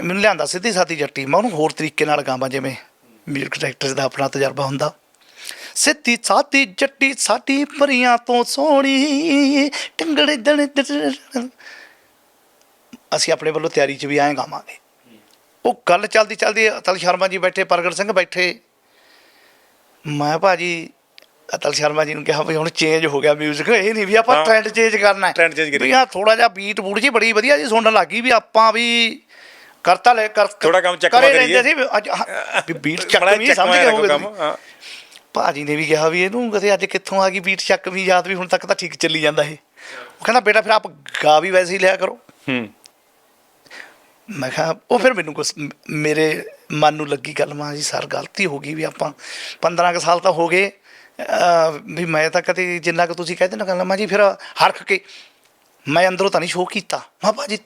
ਮੈਨੂੰ ਲਿਆਂਦਾ ਸਿੱਧੀ ਸਾਦੀ ਜੱਟੀ ਮੈਂ ਉਹਨੂੰ ਹੋਰ ਤਰੀਕੇ ਨਾਲ ਗਾਵਾਂ ਜਿਵੇਂ ਮਿਊਜ਼ਿਕ ਡਾਇਰੈਕਟਰ ਦਾ ਆਪਣਾ ਤਜਰਬਾ ਹੁੰਦਾ ਸਿੱਧੀ ਸਾਦੀ ਜੱਟੀ ਸਾਡੀ ਪਰੀਆਂ ਤੋਂ ਸੋਹਣੀ ਟੰਗੜੇ ਦਣ। ਅਸੀਂ ਆਪਣੇ ਵੱਲੋਂ ਤਿਆਰੀ 'ਚ ਵੀ ਐਂ ਗਾਵਾਂਗੇ ਉਹ ਗੱਲ ਚੱਲਦੀ ਚੱਲਦੀ ਅਤਲ ਸ਼ਰਮਾ ਜੀ ਬੈਠੇ ਪ੍ਰਗਟ ਸਿੰਘ ਬੈਠੇ ਮੈਂ ਭਾਜੀ ਅਤਲ ਸ਼ਰਮਾ ਜੀ ਨੂੰ ਕਿਹਾ ਵੀ ਹੁਣ ਚੇਂਜ ਹੋ ਗਿਆ 뮤직 ਇਹ ਨਹੀਂ ਵੀ ਆਪਾਂ। ਟ੍ਰੈਂਡ ਚੇਂਜ ਕਰਨਾ ਹੈ Trend change ਕਰੀਏ। ਵੀ ਥੋੜਾ ਜਿਹਾ ਬੀਟ ਬੂਟ ਜੀ ਬੜੀ ਵਧੀਆ ਜੀ ਸੁਣਨ ਲੱਗੀ ਵੀ ਆਪਾਂ ਵੀ ਕਰਤਾ ਲੈ ਕਰ ਥੋੜ੍ਹਾ ਕੰਮ ਚੱਕਵਾ ਕਰੇ ਸੀ ਵੀ ਅੱਜ ਵੀ ਬੀਟ ਚੱਕ ਵੀ ਸਮਝ ਗਏ ਹੋਗੇ ਭਾਜੀ ਨੇ ਵੀ ਕਿਹਾ ਵੀ ਇਹਨੂੰ ਕਦੇ ਅੱਜ ਕਿੱਥੋਂ ਆ ਗਈ ਬੀਟ ਚੱਕ ਵੀ ਯਾਦ ਵੀ ਹੁਣ ਤੱਕ ਤਾਂ ਠੀਕ ਚੱਲੀ ਜਾਂਦਾ ਇਹ। ਉਹ ਕਹਿੰਦਾ ਬੇਟਾ ਫਿਰ ਆਪ ਗਾ ਵੀ ਵੈਸੇ ਹੀ ਲਿਆ ਕਰੋ। ਹੂੰ। ਮੈਂ ਕਿਹਾ ਉਹ ਫਿਰ ਮੈਨੂੰ ਮ- ਮੇਰੇ ਮਨ ਨੂੰ ਲੱਗੀ ਗੱਲ ਮਾਂ ਜੀ ਸਰ ਗਲਤੀ ਹੋ ਗਈ ਵੀ ਆਪਾਂ 15 ਕੁ ਸਾਲ ਤਾਂ ਹੋ ਗਏ। ਵੀ ਮੈਂ ਤਾਂ ਕਦੇ ਜਿੰਨਾ ਕੁ ਤੁਸੀਂ ਕਹਿੰਦੇ ਨਾ ਗੱਲ ਮਾਂ ਜੀ ਫਿਰ ਹਰਖ ਕੇ ਮੈਂ ਅੰਦਰੋਂ ਤਾਂ ਨਹੀਂ ਸ਼ੋਅ ਕੀਤਾ। ਮਾਂ ਭਾਜੀ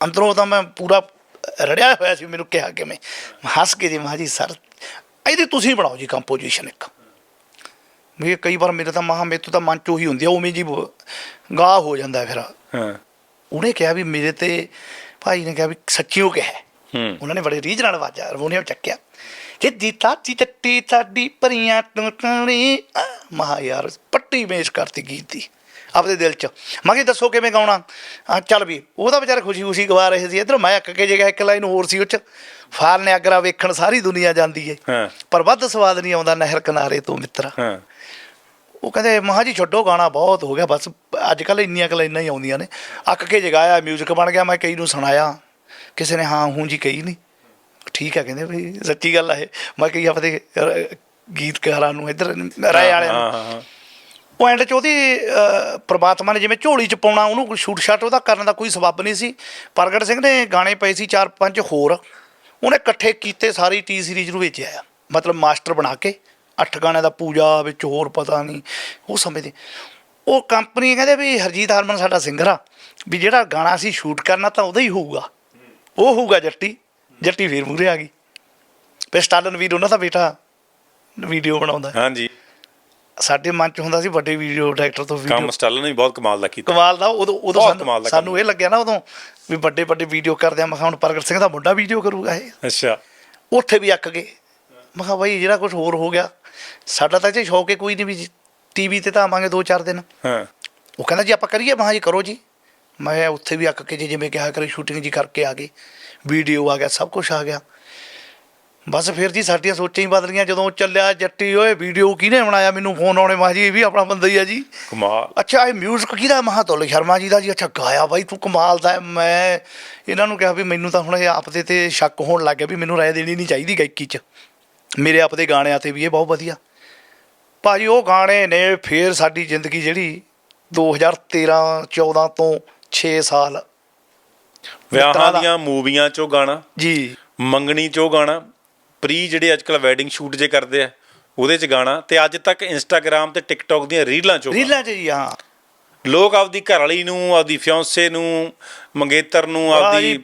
ਅੰਦਰੋਂ ਤਾਂ ਮੈਂ ਪੂਰਾ ਰੜਿਆ ਹੋਇਆ ਸੀ ਮੈਨੂੰ ਕਿਹਾ ਕਿ ਮੈਂ ਹੱਸ ਕੇ ਜੀ ਮਾਂ ਜੀ ਸਰ ਇਹਦੀ ਤੁਸੀਂ ਬਣਾਓ ਜੀ ਕੰਪੋਜੀਸ਼ਨ ਇੱਕ। ਵੀ ਕਈ ਵਾਰ ਮੇਰੇ ਤਾਂ ਮਹਾ ਮੇਰੇ ਤੋਂ ਤਾਂ ਮਨ ਚ ਉਹੀ ਹੁੰਦੀ ਆ ਉਵੇਂ ਜੀ ਗਾ ਹੋ ਜਾਂਦਾ ਫਿਰ। ਹਾਂ। ਉਹਨੇ ਕਿਹਾ ਵੀ ਮੇਰੇ ਤੇ ਭਾਈ ਨੇ ਕਿਹਾ ਵੀ ਸੱਚੀਓ ਕਿਹਾ। ਹੂੰ। ਉਹਨਾਂ ਨੇ ਬੜੇ ਰੀਝ ਨਾਲ ਆਵਾਜ਼ਾਂ ਹਾਰਮੋਨੀਅਮ ਚੱਕਿਆ। ਜਿੱਦੀ ਤਾਤੀ ਚੱਟੀ ਸਾਡੀ ਭਰੀਆਂ ਟੁੱਟਣੀ ਮਹਾ ਯਾਰ ਪੱਟੀ ਮੇਸ਼ ਕਰਤੀ ਗੀਤ ਦੀ। ਆਪਦੇ ਦਿਲ ਚ। ਮੈਂ ਕਿਹਾ ਦੱਸੋ ਕਿਵੇਂ ਗਾਉਣਾ? ਆ ਚੱਲ ਵੀ ਉਹਦਾ ਵਿਚਾਰਾ ਖੁਸ਼ੀ ਖੁਸ਼ੀ ਗਵਾ ਰਹੇ ਸੀ। ਇਧਰ ਮੈਂ ਅੱਕ ਕੇ ਜੇ ਗਿਆ ਇੱਕ ਲਾਈਨ ਹੋਰ ਸੀ ਉਹ ਚ ਫਾਲ ਨੇ ਅਗਰਾ ਵੇਖਣ ਸਾਰੀ ਦੁਨੀਆ ਜਾਂਦੀ ਏ। ਪਰ ਵੱਧ ਸਵਾਦ ਨਹੀਂ ਆਉਂਦਾ ਨਹਿਰ ਕਿਨਾਰੇ ਤੋਂ ਮਿੱਤਰਾ। ਉਹ ਕਹਿੰਦੇ ਮਹਾਂ ਜੀ ਛੱਡੋ ਗਾਣਾ ਬਹੁਤ ਹੋ ਗਿਆ। ਬਸ ਅੱਜ ਕੱਲ ਇੰਨੀਆਂ ਕੁ ਲਾਈਨਾਂ ਹੀ ਆਉਂਦੀਆਂ ਨੇ। ਅੱਕ ਕੇ ਜਗਾਇਆ 뮤직 ਬਣ ਗਿਆ ਮੈਂ ਕਈ ਨੂੰ ਸੁਣਾਇਆ। ਕਿਸੇ ਨੇ ਹਾਂ ਹੂੰ ਜੀ ਕਹੀ ਨਹੀਂ ਠੀਕ ਹੈ ਕਹਿੰਦੇ ਵੀ ਸੱਚੀ ਗੱਲ ਆ ਇਹ। ਮੈਂ ਕਈ ਅਹ, ਗੀਤਕਾਰਾਂ ਨੂੰ ਇੱਧਰ ਰਾਏ ਵਾਲਿਆਂ ਨੂੰ ਹਾਂ ਚ ਉਹਦੀ ਅਹ, ਪ੍ਰਮਾਤਮਾ ਨੇ ਜਿਵੇਂ ਝੋਲੀ ਚ ਪਾਉਣਾ ਉਹਨੂੰ ਸ਼ੂਟ ਸ਼ਾਟ ਉਹਦਾ ਕਰਨ ਦਾ ਕੋਈ ਸਬੱਬ ਨਹੀਂ ਸੀ। ਪ੍ਰਗਟ ਸਿੰਘ ਨੇ ਗਾਣੇ ਪਏ ਸੀ ਚਾਰ ਪੰਜ ਹੋਰ। ਉਹਨੇ ਇਕੱਠੇ ਕੀਤੇ ਸਾਰੀ ਟੀ ਸੀਰੀਜ਼ ਨੂੰ ਵੇਚਿਆ ਆ। ਮਤਲਬ ਮਾਸਟਰ ਬਣਾ ਕੇ ਅੱਠ ਗਾਣਿਆਂ ਦਾ ਪੂਜਾ ਵਿੱਚ ਹੋਰ ਪਤਾ ਨਹੀਂ ਉਹ ਸਮੇਂ ਦੇ। ਉਹ ਕੰਪਨੀ ਕਹਿੰਦੇ ਵੀ ਹਰਜੀਤ ਹਰਮਨ ਸਾਡਾ ਸਿੰਗਰ ਆ ਵੀ ਜਿਹੜਾ ਗਾਣਾ ਅਸੀਂ ਸ਼ੂਟ ਕਰਨਾ ਤਾਂ ਉਹਦਾ ਹੀ ਹੋਊਗਾ। ਉਹ ਹੋਊਗਾ ਜੱਟੀ ਜੱਟੀ ਫੇਰ ਮੂਰੇ ਆ ਗਈ। ਤੇ ਸਟਾਲਨ ਵੀਰ ਉਹਨਾਂ ਦਾ ਬੇਟਾ ਵੀਡੀਓ ਬਣਾਉਂਦਾ। ਹਾਂਜੀ। ਸਾਡੇ ਮਨ ਚ ਹੁੰਦਾ ਸੀ ਵੱਡੇ ਵੀਡੀਓ ਡਾਇਰੈਕਟਰ ਤੋਂ ਵੀਡੀਓ। ਕੰਮ ਸਟਾਲਨ ਨੇ ਬਹੁਤ ਕਮਾਲ ਦਾ ਕੀਤਾ। ਕਮਾਲ ਦਾ ਉਦੋਂ ਉਦੋਂ ਬਹੁਤ ਕਮਾਲ ਸਾਨੂੰ ਇਹ ਲੱਗਿਆ ਨਾ ਉਦੋਂ ਵੀ ਵੱਡੇ ਵੱਡੇ ਵੀਡੀਓ ਕਰਦੇ ਆ। ਮੈਂ ਕਿਹਾ ਹੁਣ ਪ੍ਰਗਟ ਸਿੰਘ ਦਾ ਮੁੰਡਾ ਵੀਡੀਓ ਕਰੂਗਾ ਇਹ। ਅੱਛਾ। ਉੱਥੇ ਵੀ ਅੱਕ ਗਏ। ਮੈਂ ਕਿਹਾ ਬਾਈ ਜਿਹੜਾ ਕੁਝ ਹੋਰ ਹੋ ਗਿਆ। ਸਾਡਾ ਤਾਂ ਇਹ ਸ਼ੌਕ ਹੈ ਕੋਈ ਨਹੀਂ ਵੀ ਟੀਵੀ ਤੇ ਤਾਂ ਆਵਾਂਗੇ ਦੋ ਚਾਰ ਦਿਨ। ਹਾਂ। ਉਹ ਕਹਿੰਦਾ ਜੀ ਆਪਾਂ ਕਰੀਏ। ਮੈਂ ਕਿਹਾ ਜੀ ਕਰੋ ਜੀ। ਮੈਂ ਉੱਥੇ ਵੀ ਅੱਕ ਕੇ ਜੀ ਜਿਵੇਂ ਕਿਹਾ ਕਰੇ ਸ਼ੂਟਿੰਗ ਜੀ ਕਰਕੇ ਆ ਗਏ। ਵੀਡੀਓ ਆ ਗਿਆ ਸਭ ਕੁਝ ਆ ਗਿਆ। ਬਸ ਫਿਰ ਜੀ ਸਾਡੀਆਂ ਸੋਚਾਂ ਹੀ ਬਦਲ ਗਈਆਂ ਜਦੋਂ ਚੱਲਿਆ ਜੱਟੀ ਓਏ ਵੀਡੀਓ ਕਿਹਨੇ ਬਣਾਇਆ ਮੈਨੂੰ ਫੋਨ ਆਉਣੇ ਮਾ ਜੀ ਇਹ ਵੀ ਆਪਣਾ ਬੰਦਾ ਹੀ ਆ ਜੀ। ਕਮਾਲ। ਅੱਛਾ ਇਹ 뮤직 ਕਿਹਦਾ ਮਹਾ ਤੁਲ ਸ਼ਰਮਾ ਜੀ ਦਾ ਜੀ। ਅੱਛਾ ਗਾਇਆ ਬਾਈ ਤੂੰ ਕਮਾਲ ਦਾ ਹੈ। ਮੈਂ ਇਹਨਾਂ ਨੂੰ ਕਿਹਾ ਵੀ ਮੈਨੂੰ ਤਾਂ ਹੁਣ ਇਹ ਆਪਦੇ ਤੇ ਸ਼ੱਕ ਹੋਣ ਲੱਗ ਗਿਆ ਵੀ ਮੈਨੂੰ ਰਾਏ ਦੇਣੀ ਨਹੀਂ ਚਾਹੀਦੀ ਗਾਇਕੀ 'ਚ। ਮੇਰੇ ਆਪਦੇ ਗਾਣਿਆਂ ਤੇ ਵੀ ਇਹ ਬਹੁਤ ਵਧੀਆ। ਭਾਜੀ ਉਹ ਗਾਣੇ ਨੇ ਫੇਰ ਸਾਡੀ ਜ਼ਿੰਦਗੀ ਜਿਹੜੀ 2013 14 ਤੋਂ 6 ਸਾਲ। ਵਿਆਹਾਂ ਮਿੱਤਰਾਂ ਦਾ- ਦੀਆਂ ਮੂਵੀਆਂ ਚੋਂ ਗਾਣਾ ਜੀ। ਮੰਗਣੀ ਚੋਂ ਗਾਣਾ ਪ੍ਰੀ ਜਿਹੜੇ ਅੱਜ ਕੱਲ ਵੈਡਿੰਗ ਸ਼ੂਟ ਜੇ ਕਰਦੇ ਆ ਉਹਦੇ ਚ ਗਾਣਾ ਤੇ ਅੱਜ ਤੱਕ ਇੰਸਟਾਗ੍ਰam ਤੇ ਟਿਕਟੌਕ ਦੀਆਂ ਰੀਲਾਂ ਚੋਂ। ਰੀਲਾਂ 'ਚ ਜੀ ਹਾਂ ਲੋਕ ਆਪਦੀ ਘਰ ਵਾਲੀ ਨੂੰ ਆਪਦੀ ਫਿਓਂਸੇ ਨੂੰ ਮੰਗੇਤਰ ਨੂੰ ਆਪਦੀ ਜੀ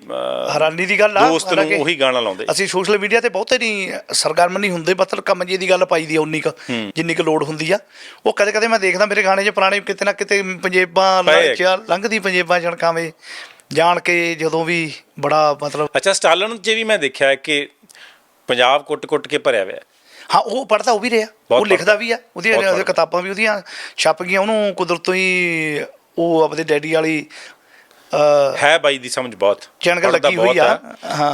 ਹੈਰਾਨੀ ਦੀ ਗੱਲ ਆ ਦੋਸਤ ਨੂੰ ਉਹੀ ਗਾਣਾ ਲਾਉਂਦੇ ਅਸੀਂ ਸੋਸ਼ਲ ਮੀਡੀਆ ਤੇ ਬਹੁਤੇ ਨਹੀਂ ਸਰਗਰਮ ਨਹੀਂ ਹੁੰਦੇ ਮਤਲਬ ਕੰਮ ਜੀ ਦੀ ਗੱਲ ਪਾਈ ਦੀ ਉਨੀ ਕੁ। ਜਿੰਨੀ ਕੁ ਲੋੜ ਹੁੰਦੀ ਆ ਉਹ ਕਦੇ ਕਦੇ ਮੈਂ ਦੇਖਦਾ ਮੇਰੇ ਗਾਣੇ 'ਚ ਪੁਰਾਣੇ ਕਿਤੇ ਨਾ ਕਿਤੇ ਪੰਜੇਬਾਂ ਲੰਘਦੀ ਪੰਜੇਬਾਂ ਛਣਕਾਵੇਂ ਜਾਣ ਕੇ ਜਦੋਂ ਵੀ ਬੜਾ ਮਤਲਬ ਅੱਛਾ ਸਟਾਲਨ ਚ ਵੀ ਮੈਂ ਦੇਖਿਆ ਕਿ ਪੰਜਾਬ ਕੁੱਟ-ਕੁੱਟ ਕੇ ਭਰਿਆ ਹੋਇਆ ਹੈ। ਉਹ ਪੜਦਾ ਉਹ ਵੀ ਰਿਹਾ ਉਹ ਲਿਖਦਾ ਵੀ ਆ ਉਹਦੀਆਂ। ਕਿਤਾਬਾਂ ਵੀ ਉਹਦੀਆਂ ਛਪ ਗਈਆਂ ਉਹਨੂੰ ਕੁਦਰਤੋਂ ਹੀ ਉਹ ਆਪਦੇ ਡੈਡੀ ਵਾਲੀ ਹੈ ਬਾਈ ਦੀ ਸਮਝ ਬਹੁਤ ਚਣਕ ਪੜ੍ਹਦਾ ਲੱਗੀ ਹੋਈ ਆ। ਹਾਂ